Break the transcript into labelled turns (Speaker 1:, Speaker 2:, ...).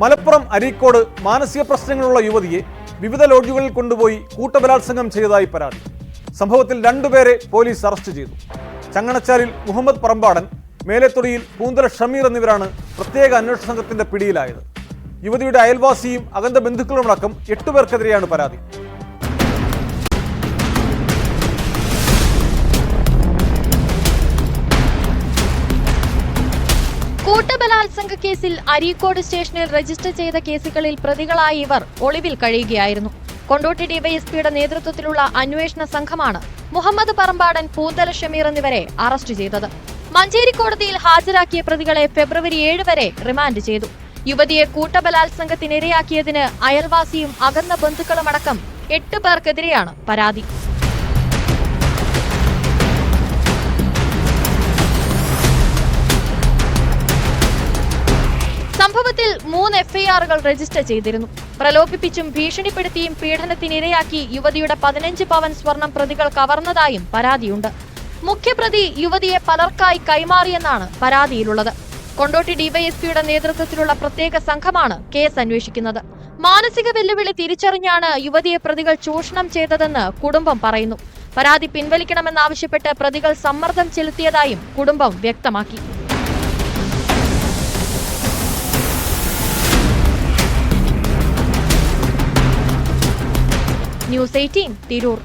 Speaker 1: മലപ്പുറം അരീക്കോട് മാനസിക പ്രശ്നങ്ങളുള്ള യുവതിയെ വിവിധ ലോഡ്ജുകളിൽ കൊണ്ടുപോയി കൂട്ടബലാത്സംഗം ചെയ്തതായി പരാതി. സംഭവത്തിൽ രണ്ടുപേരെ പോലീസ് അറസ്റ്റ് ചെയ്തു. ചങ്ങണച്ചാലിൽ മുഹമ്മദ് പറമ്പാടൻ മേലെത്തൊടിയിൽ പൂന്തല ഷമീർ എന്നിവരാണ് പ്രത്യേക അന്വേഷണ സംഘത്തിന്റെ പിടിയിലായത്. യുവതിയുടെ അയൽവാസിയും അകന്ത ബന്ധുക്കളുമടക്കം എട്ടുപേർക്കെതിരെയാണ് പരാതി.
Speaker 2: കൂട്ടബലാത്സംഗ കേസിൽ അരീക്കോട് സ്റ്റേഷനിൽ രജിസ്റ്റർ ചെയ്ത കേസുകളിൽ പ്രതികളായി ഇവർ ഒളിവിൽ കഴിയുകയായിരുന്നു. കൊണ്ടോട്ടി ഡിവൈഎസ്പിയുടെ നേതൃത്വത്തിലുള്ള അന്വേഷണ സംഘമാണ് മുഹമ്മദ് പറമ്പാടൻ പൂന്തല ഷമീർ എന്നിവരെ അറസ്റ്റ് ചെയ്തത്. മഞ്ചേരി കോടതിയിൽ ഹാജരാക്കിയ പ്രതികളെ ഫെബ്രുവരി ഏഴ് വരെ റിമാൻഡ് ചെയ്തു. യുവതിയെ കൂട്ടബലാത്സംഗത്തിനിരയാക്കിയതിന് അയൽവാസിയും അകന്ന ബന്ധുക്കളുമടക്കം എട്ട് പേർക്കെതിരെയാണ് പരാതി. സംഭവത്തിൽ മൂന്ന് എഫ്ഐആറുകൾ രജിസ്റ്റർ ചെയ്തിരുന്നു. പ്രലോഭിപ്പിച്ചും ഭീഷണിപ്പെടുത്തിയും പീഡനത്തിനിരയാക്കി യുവതിയുടെ പതിനഞ്ച് പവൻ സ്വർണം പ്രതികൾ കവർന്നതായും പരാതിയുണ്ട്. മുഖ്യപ്രതി യുവതിയെ പലർക്കായി കൈമാറിയെന്നാണ് പരാതിയിലുള്ളത്. കൊണ്ടോട്ടി ഡിവൈഎസ്പിയുടെ നേതൃത്വത്തിലുള്ള പ്രത്യേക സംഘമാണ് കേസ് അന്വേഷിക്കുന്നത്. മാനസിക വെല്ലുവിളി തിരിച്ചറിഞ്ഞാണ് യുവതിയെ പ്രതികൾ ചൂഷണം ചെയ്തതെന്ന് കുടുംബം പറയുന്നു. പരാതി പിൻവലിക്കണമെന്നാവശ്യപ്പെട്ട് പ്രതികൾ സമ്മർദ്ദം ചെലുത്തിയതായും കുടുംബം വ്യക്തമാക്കി. News eighteen Tirur.